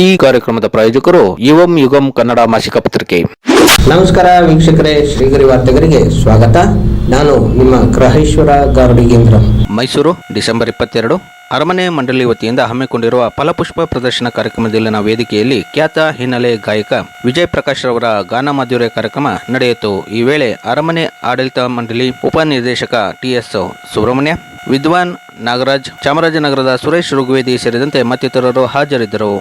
ಈ ಕಾರ್ಯಕ್ರಮದ ಪ್ರಾಯೋಜಕರು ಯುವಂ ಯುಗಂ ಕನ್ನಡ ಮಾಸಿಕ ಪತ್ರಿಕೆ. ನಮಸ್ಕಾರ ವೀಕ್ಷಕರೇ ಶ್ರೀಗರಿ ವಾರ್ತೆಗರಿಗೆ ಸ್ವಾಗತ. ನಾನು ನಿಮ್ಮ ಗ್ರಹೇಶ್ವರ ಗಾರ್ಡಿಗೇಂದ್ರ. ಮೈಸೂರು ಡಿಸೆಂಬರ್ ಇಪ್ಪತ್ತೆರಡು. ಅರಮನೆ ಮಂಡಳಿ ವತಿಯಿಂದ ಹಮ್ಮಿಕೊಂಡಿರುವ ಫಲಪುಷ್ಪ ಪ್ರದರ್ಶನ ಕಾರ್ಯಕ್ರಮದಲ್ಲಿನ ವೇದಿಕೆಯಲ್ಲಿ ಖ್ಯಾತ ಹಿನ್ನೆಲೆ ಗಾಯಕ ವಿಜಯ್ ಪ್ರಕಾಶ್ ರವರ ಗಾನ ಮಾಧುರ್ಯ ಕಾರ್ಯಕ್ರಮ ನಡೆಯಿತು. ಈ ವೇಳೆ ಅರಮನೆ ಆಡಳಿತ ಮಂಡಳಿ ಉಪನಿರ್ದೇಶಕ ಟಿಎಸ್ ಸುಬ್ರಹ್ಮಣ್ಯ ವಿದ್ವಾನ್ ನಾಗರಾಜ್. ಚಾಮರಾಜನಗರದ ಸುರೇಶ್ ಋಗ್ವೇದಿ ಸೇರಿದಂತೆ ಮತ್ತಿತರರು ಹಾಜರಿದ್ದರು.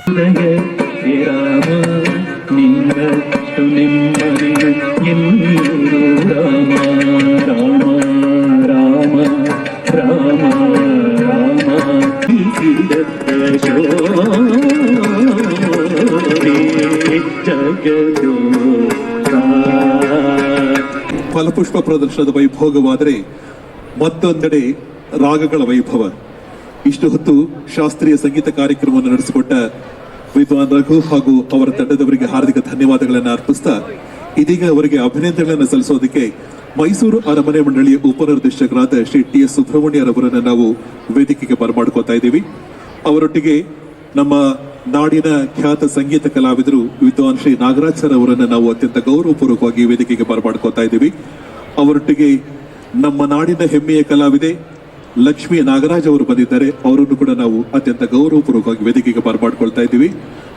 ಫಲಪುಷ್ಪ ಪ್ರದರ್ಶನದ ವೈಭೋಗವಾದರೆ ಮತ್ತೊಂದೆಡೆ ರಾಗಗಳ ವೈಭವ. ಇಷ್ಟು ಹೊತ್ತು ಶಾಸ್ತ್ರೀಯ ಸಂಗೀತ ಕಾರ್ಯಕ್ರಮವನ್ನು ನಡೆಸಿಕೊಟ್ಟ ವಿದ್ವಾನ್ ರಘು ಹಾಗೂ ಅವರ ತಂಡದವರಿಗೆ ಹಾರ್ದಿಕ ಧನ್ಯವಾದಗಳನ್ನು ಅರ್ಪಿಸ್ತಾ ಇದೀಗ ಅವರಿಗೆ ಅಭಿನಂದನೆಗಳನ್ನು ಸಲ್ಲಿಸೋದಕ್ಕೆ ಮೈಸೂರು ಅರಮನೆ ಮಂಡಳಿಯ ಉಪನಿರ್ದೇಶಕರಾದ ಶ್ರೀ ಟಿ ಎಸ್ ಸುಬ್ರಹ್ಮಣ್ಯರವರನ್ನು ನಾವು ವೇದಿಕೆಗೆ ಬರಮಾಡ್ಕೋತಾ ಇದ್ದೀವಿ. ಅವರೊಟ್ಟಿಗೆ ನಮ್ಮ ನಾಡಿನ ಖ್ಯಾತ ಸಂಗೀತ ಕಲಾವಿದರು ವಿದ್ವಾನ್ ಶ್ರೀ ನಾಗರಾಜ್ ಸರ್ ಅವರನ್ನು ನಾವು ಅತ್ಯಂತ ಗೌರವಪೂರ್ವಕವಾಗಿ ವೇದಿಕೆಗೆ ಬರಮಾಡ್ಕೋತಾ ಇದ್ದೀವಿ. ಅವರೊಟ್ಟಿಗೆ ನಮ್ಮ ನಾಡಿನ ಹೆಮ್ಮೆಯ ಕಲಾವಿದೆ ಲಕ್ಷ್ಮೀ ನಾಗರಾಜ್ ಅವರು ಬಂದಿದ್ದಾರೆ. ಅವರನ್ನು ಕೂಡ ನಾವು ಅತ್ಯಂತ ಗೌರವಪೂರ್ವಕವಾಗಿ ವೇದಿಕೆಗೆ ಬರಮಾಡ್ಕೊಳ್ತಾ ಇದ್ದೀವಿ.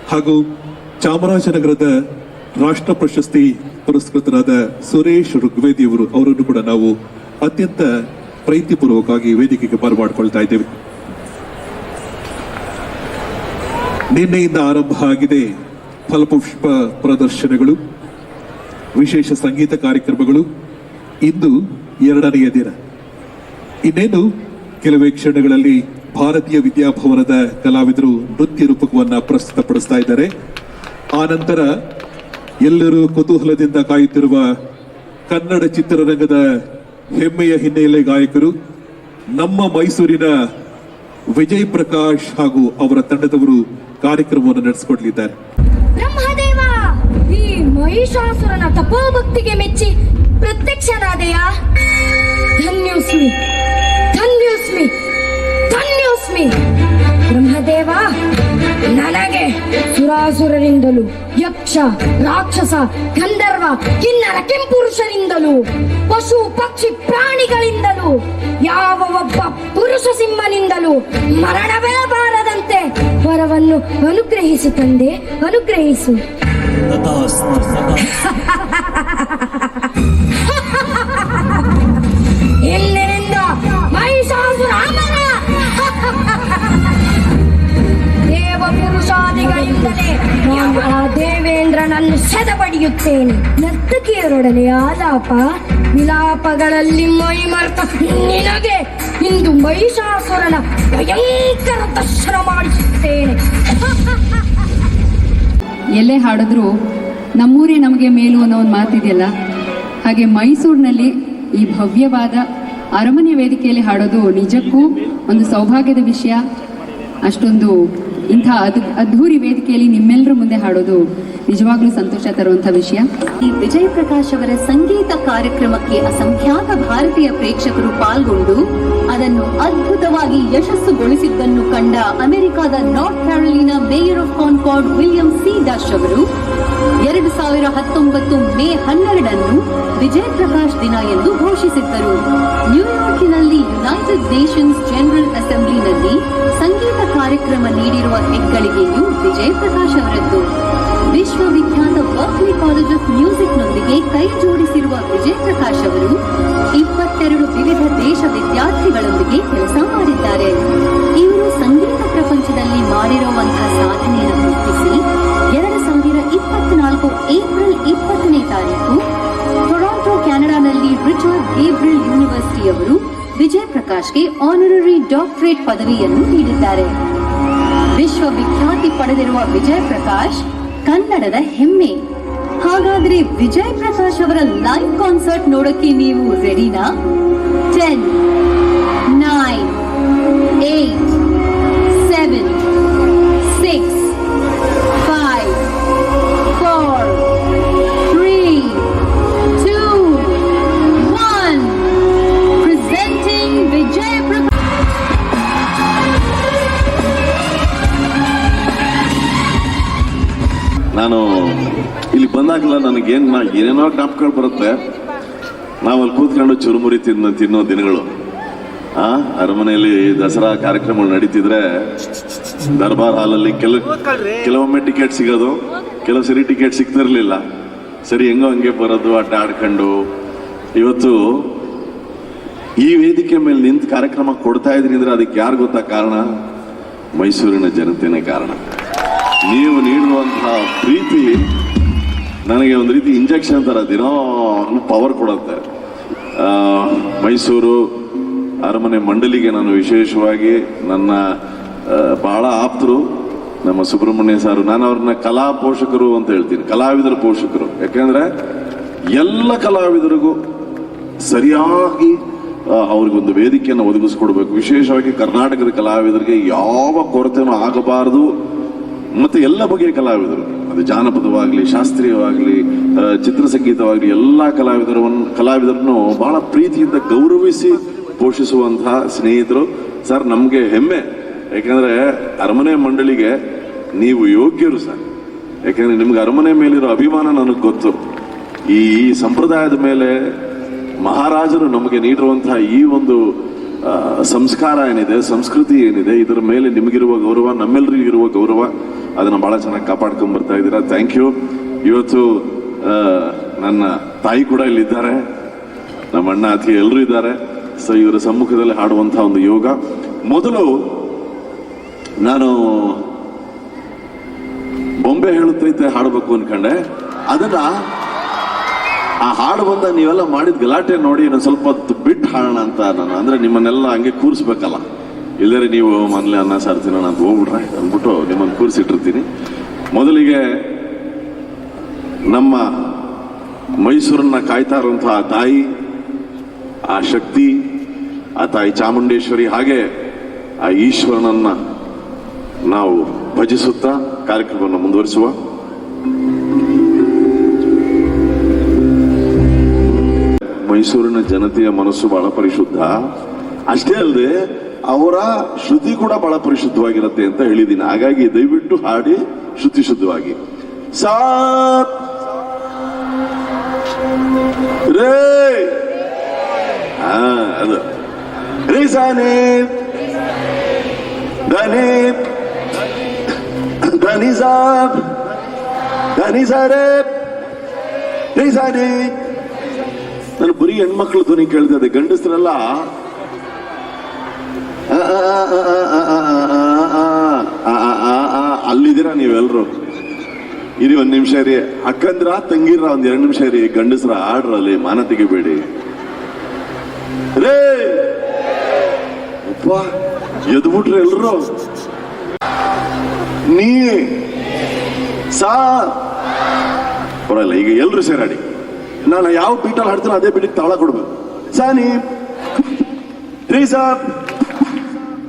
ಹಾಗೂ ಚಾಮರಾಜನಗರದ ರಾಷ್ಟ್ರ ಪ್ರಶಸ್ತಿ ಪುರಸ್ಕೃತರಾದ ಸುರೇಶ್ ಋಗ್ವೇದಿ ಅವರು, ಅವರನ್ನು ಕೂಡ ನಾವು ಅತ್ಯಂತ ಪ್ರೀತಿಪೂರ್ವಕವಾಗಿ ವೇದಿಕೆಗೆ ಬರಮಾಡ್ಕೊಳ್ತಾ ಇದ್ದೀವಿ. ನಿನ್ನೆಯಿಂದ ಆರಂಭ ಆಗಿದೆ ಫಲಪುಷ್ಪ ಪ್ರದರ್ಶನಗಳು, ವಿಶೇಷ ಸಂಗೀತ ಕಾರ್ಯಕ್ರಮಗಳು. ಇಂದು ಎರಡನೆಯ ದಿನ. ಇನ್ನೇನು ಕೆಲವೇ ಕ್ಷಣಗಳಲ್ಲಿ ಭಾರತೀಯ ವಿದ್ಯಾಭವನದ ಕಲಾವಿದರು ನೃತ್ಯ ರೂಪಕವನ್ನ ಪ್ರಸ್ತುತಪಡಿಸ್ತಾ ಇದ್ದಾರೆ. ಆ ನಂತರ ಎಲ್ಲರೂ ಕುತೂಹಲದಿಂದ ಕಾಯುತ್ತಿರುವ ಕನ್ನಡ ಚಿತ್ರರಂಗದ ಹೆಮ್ಮೆಯ ಹಿನ್ನೆಲೆ ಗಾಯಕರು, ನಮ್ಮ ಮೈಸೂರಿನ ವಿಜಯ್ ಪ್ರಕಾಶ್ ಹಾಗೂ ಅವರ ತಂಡದವರು ಕಾರ್ಯಕ್ರಮವನ್ನು ನಡೆಸಿಕೊಡಲಿದ್ದಾರೆ. ಬ್ರಹ್ಮದೇವ ಮಹಿಷಾಸುರನ ತಪೋಭಕ್ತಿಗೆ ಮೆಚ್ಚಿ ಪ್ರತ್ಯಕ್ಷನಾದೆಯಾ ಧನ್ಯೋಸ್ಮಿ ಧನ್ಯೋಸ್ಮಿ ಧನ್ಯೋಸ್ಮಿ ಬ್ರಹ್ಮದೇವ ನನಗೆ ಸುರಾಸುರರಿಂದಲೂ ಯಕ್ಷ ರಾಕ್ಷಸ ಗಂಧರ್ವ ಕಿನ್ನರ ಕೆಂಪುರುಷರಿಂದಲೂ ಪಶು ಪಕ್ಷಿ ಪ್ರಾಣಿಗಳಿಂದಲೂ ಯಾವ ಒಬ್ಬ ಪುರುಷ ಸಿಂಹನಿಂದಲೂ ಮರಣವೇ ಬಾರದಂತೆ ವರವನ್ನು ಅನುಗ್ರಹಿಸು ತಂದೆ ಅನುಗ್ರಹಿಸು. ದೇವೇಂದ್ರನನ್ನು ಸೆದಬಡಿಯುತ್ತೇನೆ. ನರ್ತಕಿಯರೊಡನೆ ಆಲಾಪ, ವಿಲಾಪಗಳಲ್ಲಿ ಮೈ ಮರೆತ ನಿನಗೆ ಇಂದು ಮಹಿಷಾಸುರನ ಭಯಂಕರ ದರ್ಶನ ಮಾಡಿಸುತ್ತೇನೆ. ಎಲ್ಲೇ ಹಾಡಿದ್ರು, ನಮ್ಮೂರೇ ನಮಗೆ ಮೇಲು ಅನ್ನೋ ಒಂದು ಮಾತಿದೆಯಲ್ಲ ಹಾಗೆ ಮೈಸೂರಿನಲ್ಲಿ ಈ ಭವ್ಯವಾದ ಅರಮನೆ ವೇದಿಕೆಯಲ್ಲಿ ಹಾಡೋದು ನಿಜಕ್ಕೂ ಒಂದು ಸೌಭಾಗ್ಯದ ವಿಷಯ. ಅಷ್ಟೊಂದು ಇಂಥ ಅದ್, ಅದ್ಧೂರಿ ವೇದಿಕೆಯಲ್ಲಿ ನಿಮ್ಮೆಲ್ಲರ ಮುಂದೆ ಹಾಡೋದು ನಿಜವಾಗ್ಲೂ ಸಂತೋಷ ತರುವಂಥ ವಿಷಯ. ಈ ವಿಜಯ್ ಪ್ರಕಾಶ್ ಅವರ ಸಂಗೀತ ಕಾರ್ಯಕ್ರಮಕ್ಕೆ ಅಸಂಖ್ಯಾತ ಭಾರತೀಯ ಪ್ರೇಕ್ಷಕರು ಪಾಲ್ಗೊಂಡು ಅದನ್ನು ಅದ್ಭುತವಾಗಿ ಯಶಸ್ಸುಗೊಳಿಸಿದ್ದನ್ನು ಕಂಡ ಅಮೆರಿಕದ North Carolina mayor of Concord William C Dash ಅವರು, ಎರಡು ಸಾವಿರ ಹತ್ತೊಂಬತ್ತು ಮೇ ಹನ್ನೆರಡನ್ನು ವಿಜಯ್ ಪ್ರಕಾಶ್ ದಿನ ಎಂದು ಘೋಷಿಸಿದ್ದರು. ನ್ಯೂಯಾರ್ಕಿನಲ್ಲಿ ಯುನೈಟೆಡ್ ನೇಷನ್ಸ್ ಜನರಲ್ ಅಸೆಂಬ್ಲಿನಲ್ಲಿ ಸಂಗೀತ ಕಾರ್ಯಕ್ರಮ ನೀಡಿರುವ ಹೆಗ್ಗಳಿಗೆಯು ವಿಜಯ್ ಪ್ರಕಾಶ್ ಅವರದ್ದು. ವಿಶ್ವವಿಖ್ಯಾತ ಬರ್ಕ್ಲಿ ಕಾಲೇಜ್ ಆಫ್ ಮ್ಯೂಸಿಕ್ನೊಂದಿಗೆ ಕೈ ಜೋಡಿಸಿರುವ ವಿಜಯ್ ಪ್ರಕಾಶ್ ಅವರು ಇಪ್ಪತ್ತೆರಡು ವಿವಿಧ ದೇಶ ವಿದ್ಯಾರ್ಥಿಗಳೊಂದಿಗೆ ಕೆಲಸ ಮಾಡಿದ್ದಾರೆ. ಇವರು ಸಂಗೀತ ಪ್ರಪಂಚದಲ್ಲಿ ಮಾಡಿರುವಂತಹ ಸಾಧನೆಯನ್ನು ಗುರುತಿಸಿ ಎರಡು ಸಾವಿರ ಇಪ್ಪತ್ನಾಲ್ಕು ಏಪ್ರಿಲ್ ಇಪ್ಪತ್ತನೇ ತಾರೀಕು ಟೊರಾಂಟೊ ಕೆನಡಾದಲ್ಲಿ ರಿಚರ್ಡ್ ಗೇಬ್ರಿಲ್ ಯೂನಿವರ್ಸಿಟಿಯವರು ವಿಜಯ್ ಪ್ರಕಾಶ್ಗೆ ಆನರರಿ ಡಾಕ್ಟರೇಟ್ ಪದವಿಯನ್ನು ನೀಡಿದ್ದಾರೆ. ವಿಶ್ವವಿಖ್ಯಾತಿ ಪಡೆದಿರುವ ವಿಜಯ್ ಪ್ರಕಾಶ್ ಕನ್ನಡದ ಹೆಮ್ಮೆ. ಹಾಗಾದ್ರೆ ವಿಜಯ್ ಪ್ರಕಾಶ್ ಅವರ ಲೈವ್ ಕಾನ್ಸರ್ಟ್ ನೋಡಕ್ಕೆ ನೀವು ರೆಡಿನಾ ಟೆನ್ ನನಗೇನು ನಾ ಏನೇನೋ ಜ್ಞಾಪಕಗಳು ಬರುತ್ತೆ. ನಾವು ಅಲ್ಲಿ ಕೂತ್ಕೊಂಡು ಚುರುಮುರಿ ತಿನ್ನ ತಿನ್ನೋ ದಿನಗಳು. ಆ ಅರಮನೆಯಲ್ಲಿ ದಸರಾ ಕಾರ್ಯಕ್ರಮಗಳು ನಡೀತಿದ್ರೆ ದರ್ಬಾರ್ ಹಾಲಲ್ಲಿ ಕೆಲ ಕೆಲವೊಮ್ಮೆ ಟಿಕೆಟ್ ಸಿಗೋದು. ಕೆಲವು ಸರಿ ಟಿಕೆಟ್ ಸಿಗ್ತಿರ್ಲಿಲ್ಲ. ಸರಿ ಹೆಂಗೋ ಹಂಗೆ ಬರೋದು ಆಟ ಆಡ್ಕೊಂಡು. ಇವತ್ತು ಈ ವೇದಿಕೆ ಮೇಲೆ ನಿಂತು ಕಾರ್ಯಕ್ರಮ ಕೊಡ್ತಾ ಇದ್ರಿ ಅಂದ್ರೆ ಅದಕ್ಕೆ ಯಾರು ಗೊತ್ತಾ ಕಾರಣ? ಮೈಸೂರಿನ ಜನತೆನೇ ಕಾರಣ. ನೀವು ನೀಡುವಂತಹ ಪ್ರೀತಿ ನನಗೆ ಒಂದು ರೀತಿ ಇಂಜೆಕ್ಷನ್ ಥರ ದಿನೋ ಪವರ್ ಕೊಡುತ್ತೆ. ಮೈಸೂರು ಅರಮನೆ ಮಂಡಲಿಗೆ ನಾನು ವಿಶೇಷವಾಗಿ ನನ್ನ ಬಹಳ ಆಪ್ತರು, ನಮ್ಮ ಸುಬ್ರಹ್ಮಣ್ಯ ಸಾರು, ನಾನು ಅವ್ರನ್ನ ಕಲಾ ಪೋಷಕರು ಅಂತ ಹೇಳ್ತೀನಿ, ಕಲಾವಿದರ ಪೋಷಕರು. ಯಾಕೆಂದ್ರೆ ಎಲ್ಲ ಕಲಾವಿದರಿಗೂ ಸರಿಯಾಗಿ ಅವ್ರಿಗೊಂದು ವೇದಿಕೆಯನ್ನು ಒದಗಿಸ್ಕೊಡ್ಬೇಕು. ವಿಶೇಷವಾಗಿ ಕರ್ನಾಟಕದ ಕಲಾವಿದರಿಗೆ ಯಾವ ಕೊರತೆನೂ ಆಗಬಾರದು. ಮತ್ತೆ ಎಲ್ಲ ಬಗೆಯ ಕಲಾವಿದರು. ಅದು ಜಾನಪದವಾಗಲಿ, ಶಾಸ್ತ್ರೀಯವಾಗಲಿ ಚಿತ್ರಸಂಗೀತವಾಗಲಿ ಎಲ್ಲ ಕಲಾವಿದರವನ್ನು ಕಲಾವಿದರನ್ನು ಬಹಳ ಪ್ರೀತಿಯಿಂದ ಗೌರವಿಸಿ ಪೋಷಿಸುವಂತಹ ಸ್ನೇಹಿತರು. ಸರ್, ನಮಗೆ ಹೆಮ್ಮೆ. ಯಾಕೆಂದರೆ ಅರಮನೆ ಮಂಡಳಿಗೆ ನೀವು ಯೋಗ್ಯರು ಸರ್. ಯಾಕೆಂದರೆ ನಿಮ್ಗೆ ಅರಮನೆ ಮೇಲಿರೋ ಅಭಿಮಾನ ನನಗೆ ಗೊತ್ತು. ಈ ಸಂಪ್ರದಾಯದ ಮೇಲೆ ಮಹಾರಾಜರು ನಮಗೆ ನೀಡಿರುವಂತಹ ಈ ಒಂದು ಸಂಸ್ಕಾರ ಏನಿದೆ, ಸಂಸ್ಕೃತಿ ಏನಿದೆ, ಇದರ ಮೇಲೆ ನಿಮಗಿರುವ ಗೌರವ ನಮ್ಮೆಲ್ಲರಿಗೂ ಇರುವ ಗೌರವ. ಅದನ್ನ ಬಹಳ ಚೆನ್ನಾಗಿ ಕಾಪಾಡ್ಕೊಂಡ್ ಬರ್ತಾ ಇದ್ದೀರಾ. ಥ್ಯಾಂಕ್ ಯು ಇವತ್ತು ನನ್ನ ತಾಯಿ ಕೂಡ ಇಲ್ಲಿದ್ದಾರೆ. ನಮ್ಮ ಅಣ್ಣ ಅತಿ ಎಲ್ಲರೂ ಇದ್ದಾರೆ. ಸೊ ಇವರ ಸಮ್ಮುಖದಲ್ಲಿ ಹಾಡುವಂತಹ ಒಂದು ಯೋಗ. ಮೊದಲು, ನಾನು ಬೊಂಬೆ ಹೇಳುತ್ತೈತೆ ಹಾಡಬೇಕು ಅನ್ಕೊಂಡೆ. ಅದನ್ನ, ಆ ಹಾಡು ಬಂದ ನೀವೆಲ್ಲ ಮಾಡಿದ ಗಲಾಟೆ ನೋಡಿ ಸ್ವಲ್ಪ ಬಿಟ್ಟು ಹಾಡೋಣ ಅಂತ ನಾನು. ಅಂದ್ರೆ ನಿಮ್ಮನ್ನೆಲ್ಲ ಹಂಗೆ ಕೂರಿಸ್ಬೇಕಲ್ಲ. ಇಲ್ಲದ್ರೆ ನೀವು ಮನೇಲಿ ಅನ್ನ ಸಾರು ತಿನ್ನೋಣ ಅಂತ ಹೋಗ್ಬಿಟ್ರೆ ಅಂದ್ಬಿಟ್ಟು ನಿಮ್ಮನ್ನು ಕೂರಿಸಿಟ್ಟಿರ್ತೀನಿ. ಮೊದಲಿಗೆ ನಮ್ಮ ಮೈಸೂರನ್ನ ಕಾಯ್ತಾ ಇರುವಂತಹ ಆ ತಾಯಿ, ಆ ಶಕ್ತಿ, ಆ ತಾಯಿ ಚಾಮುಂಡೇಶ್ವರಿ ಹಾಗೆ ಆ ಈಶ್ವರನನ್ನ ನಾವು ಭಜಿಸುತ್ತಾ ಕಾರ್ಯಕ್ರಮವನ್ನು ಮುಂದುವರಿಸುವ. ಮೈಸೂರಿನ ಜನತೆಯ ಮನಸ್ಸು ಬಹಳ ಪರಿಶುದ್ಧ. ಅಷ್ಟೇ ಅಲ್ಲದೆ ಅವರ ಶ್ರುತಿ ಕೂಡ ಬಹಳ ಪರಿಶುದ್ಧವಾಗಿರುತ್ತೆ ಅಂತ ಹೇಳಿದ್ದೀನಿ ಹಾಗಾಗಿ ದಯವಿಟ್ಟು ಹಾಡಿ ಶ್ರುತಿ ಶುದ್ಧವಾಗಿ. ಸಾತ್ ರೇ. ಹಾ, ಅದು. ರೇ ಸಾನೆ ಧನಿ ಸಾಬ್ ಧನಿ ಸಾರೇಬ್ ರೇ. ಸಾನೆ ನಾನು ಬರೀ ಹೆಣ್ಮಕ್ಳು ಧ್ವನಿ ಕೇಳ್ತಾ ಇದ್ದೆ ಗಂಡಸರೆಲ್ಲ ಅಲ್ಲಿದ್ದೀರಾ ನೀವೆಲ್ಲರೂ ಇರಿ ಒಂದ್ ನಿಮಿಷ ರೀ ಅಕ್ಕಂದ್ರ ತಂಗಿರ ಒಂದ್ ಎರಡು ನಿಮಿಷ ಇರಿ. ಗಂಡಸ್ರ ಆಡ್ರಲ್ಲಿ ಮಾನ ತೆಗಿಬೇಡಿ. ರೇ! ಅಪ್ಪ ಎದ್ಬಿಟ್ರಿ ಎಲ್ರು? ನೀ? ಸಾ? ಬರಲ್ಲ ಈಗ ಎಲ್ರು ಸೇರಾಡಿ. ನಾನು ಯಾವ ಬೀಟಲ್ಲಿ ಹಾಡ್ತೀನೋ ಅದೇ ಬೀಟಿಗೆ ತಾಳ ಕೊಡ್ಬೇಕು. ನೀ? ರೀ ಸಾಬ್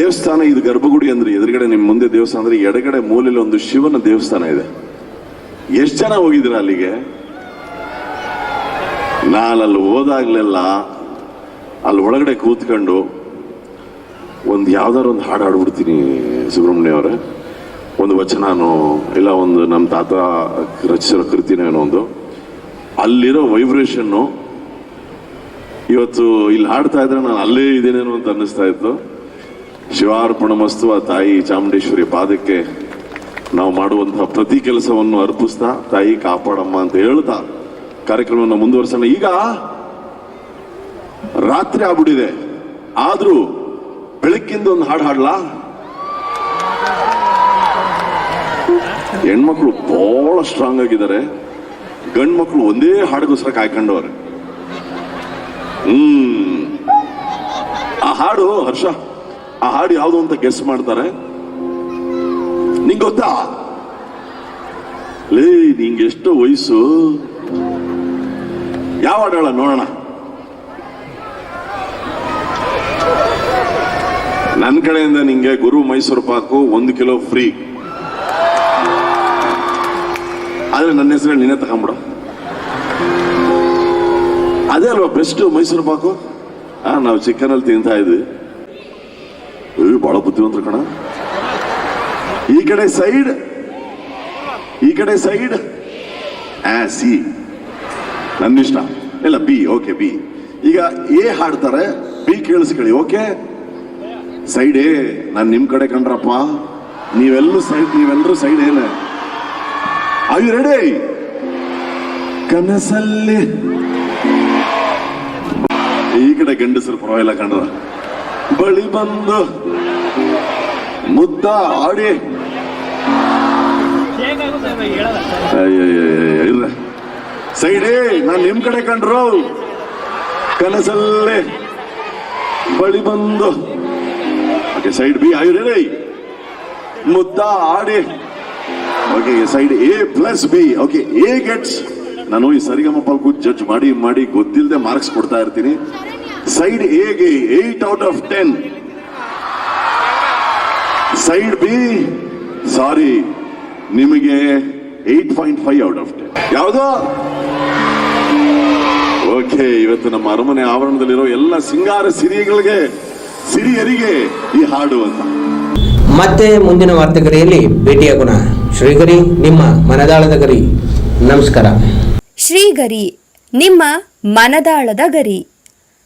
ದೇವಸ್ಥಾನ ಇದು ಗರ್ಭಗುಡಿ ಅಂದ್ರೆ ಎದುರುಗಡೆ ನಿಮ್ ಮುಂದೆ ದೇವಸ್ಥಾನ ಅಂದ್ರೆ ಎಡಗಡೆ ಮೂಲೆಯಲ್ಲಿ ಒಂದು ಶಿವನ ದೇವಸ್ಥಾನ ಇದೆ. ಎಷ್ಟು ಜನ ಹೋಗಿದ್ದೀರಾ ಅಲ್ಲಿಗೆ? ನಾನು ಅಲ್ಲಿ ಹೋದಾಗ್ಲೆಲ್ಲ ಅಲ್ಲಿ ಒಳಗಡೆ ಕೂತ್ಕೊಂಡು ಒಂದು ಯಾವ್ದಾರು ಒಂದು ಹಾಡು ಹಾಡ್ಬಿಡ್ತೀನಿ ಸುಬ್ರಹ್ಮಣ್ಯ ಅವರೇ. ಒಂದು ವಚನಾನು ಇಲ್ಲ ಒಂದು ನಮ್ಮ ತಾತ ರಚಿಸಿರೋ ಏನೋ ಒಂದು. ಅಲ್ಲಿರೋ ವೈಬ್ರೇಷನ್ನು ಇವತ್ತು ಇಲ್ಲಿ ಹಾಡ್ತಾ ಇದ್ರೆ ನಾನು ಅಲ್ಲೇ ಇದ್ದೇನೇನೋ ಅಂತ ಅನ್ನಿಸ್ತಾ ಇತ್ತು. ಶಿವಾರ್ಪಣಮಸ್ತು ಆ ತಾಯಿ ಚಾಮುಂಡೇಶ್ವರಿ ಪಾದಕ್ಕೆ ನಾವು ಮಾಡುವಂತಹ ಪ್ರತಿ ಕೆಲಸವನ್ನು ಅರ್ಪಿಸ್ತಾ ತಾಯಿ ಕಾಪಾಡಮ್ಮ ಅಂತ ಹೇಳ್ತಾ ಕಾರ್ಯಕ್ರಮವನ್ನು ಮುಂದುವರ್ಸೋಣ. ಈಗ ರಾತ್ರಿ ಆಗ್ಬಿಟ್ಟಿದೆ. ಆದ್ರೂ ಬೆಳಕಿಂದ ಒಂದು ಹಾಡು ಹಾಡ್ಲಾ? ಹೆಣ್ಮಕ್ಳು ಬಹಳ ಸ್ಟ್ರಾಂಗ್ ಆಗಿದ್ದಾರೆ. ಗಂಡ್ ಮಕ್ಳು ಒಂದೇ ಹಾಡಿಗೋಸ್ಕರ ಕಾಯ್ಕೊಂಡವ್ರೆ. ಹ್ಮ್. ಆ ಹಾಡು ಹರ್ಷ. ಆ ಹಾಡು ಯಾವುದು ಅಂತ ಗೆಸ್ ಮಾಡ್ತಾರೆ. ನಿಂಗೆ ಗೊತ್ತಾ? ಲೇ, ನಿಂಗೆ ಎಷ್ಟು ವಯಸ್ಸು. ಯಾವ ಹಾಡು ಹೇಳ, ನೋಡೋಣ. ನನ್ನ ಕಡೆಯಿಂದ ನಿಂಗೆ ಗುರು ಮೈಸೂರು ಪಾಕು ಒಂದು ಕಿಲೋ ಫ್ರೀ. ಆದ್ರೆ ನನ್ನ ಹೆಸರು ನಿನ್ನೆ ತಗೊಂಬಿಡ ಅದೇ ಅಲ್ವಾ ಬೆಸ್ಟ್ ಮೈಸೂರು ಪಾಕು? ನಾವು ಚಿಕನ್ ಅಲ್ಲಿ ತಿಂತಾ ಇದ್ವಿ. ಬಹಳ ಬುದ್ಧಿವಂತರು ಕಣ. ಈ ಕಡೆ ಸೈಡ್, ಈ ಕಡೆ ಸೈಡ್. ಆ, ಸಿ. ನನ್ನಿಷ್ಟ. ಇಲ್ಲ, ಬಿ, ಓಕೆ, ಬಿ. ಈಗ ಎ ಹಾಡ್ತಾರೆ, ಬಿ ಕೇಳಿಸ್ಕೊಳ್ಳಿ, ಓಕೆ? ಸೈಡ್ ಎ, ನಾನು ನಿಮ್ ಕಡೆ ಕಂಡ್ರಪ್ಪ ನೀವೆಲ್ಲರೂ ಸೈಡ್ ನೀವೆಲ್ಲರೂ ಸೈಡ್ ಏನ ಐ ರೆಡಿ ಕನಸಲ್ಲಿ. ಈ ಕಡೆ ಗಂಡಸರು ಪರವಾಗಿಲ್ಲ ಕಂಡ್ರ ಬಳಿ ಬಂದು ಮುದ್ದ ಆಡಿ. ಇಲ್ಲ. ಸೈಡೇ, ನಾನು ನಿಮ್ ಕಡೆ ಕಂಡ್ರು. ಕನಸಲ್ಲೇ ಬಳಿ ಬಂದು. ಸೈಡ್ ಬಿ ಐ ರೀ ಮುದ್ದ ಆಡಿ. Okay side A plus B. Okay, A gets ನಾನು ಈ ಸರಿಗಮ ಪಲ್ಕು ಜಡ್ಜ್ ಮಾಡಿ ಮಾಡಿ ಗೊತ್ತಿಲ್ಲದೆ ಮಾರ್ಕ್ಸ್ ಕೊಡ್ತಾ ಇರ್ತೀನಿ. ಸೈಡ್ ಎಗೆ eight out of ten side B sorry ನಿಮಗೆ eight point five out of ten ಯಾವುದು? ಓಕೆ ಇವತ್ತು ನಮ್ಮ ಅರಮನೆ ಆವರಣದಲ್ಲಿರೋ ಎಲ್ಲ ಸಿಂಗಾರ ಸಿರಿಗಳಿಗೆ ಸಿರಿಯರಿಗೆ ಈ ಹಾಡು ಅಂತ. ಮತ್ತೆ ಮುಂದಿನ ವಾರ್ತೆಗರಿಯಲ್ಲಿ ಭೇಟಿಯಾಗೋಣ ಶ್ರೀಗರಿ ನಿಮ್ಮ ಮನದಾಳದ ಗರಿ. ನಮಸ್ಕಾರ. ಶ್ರೀಗರಿ ನಿಮ್ಮ ಮನದಾಳದ ಗರಿ.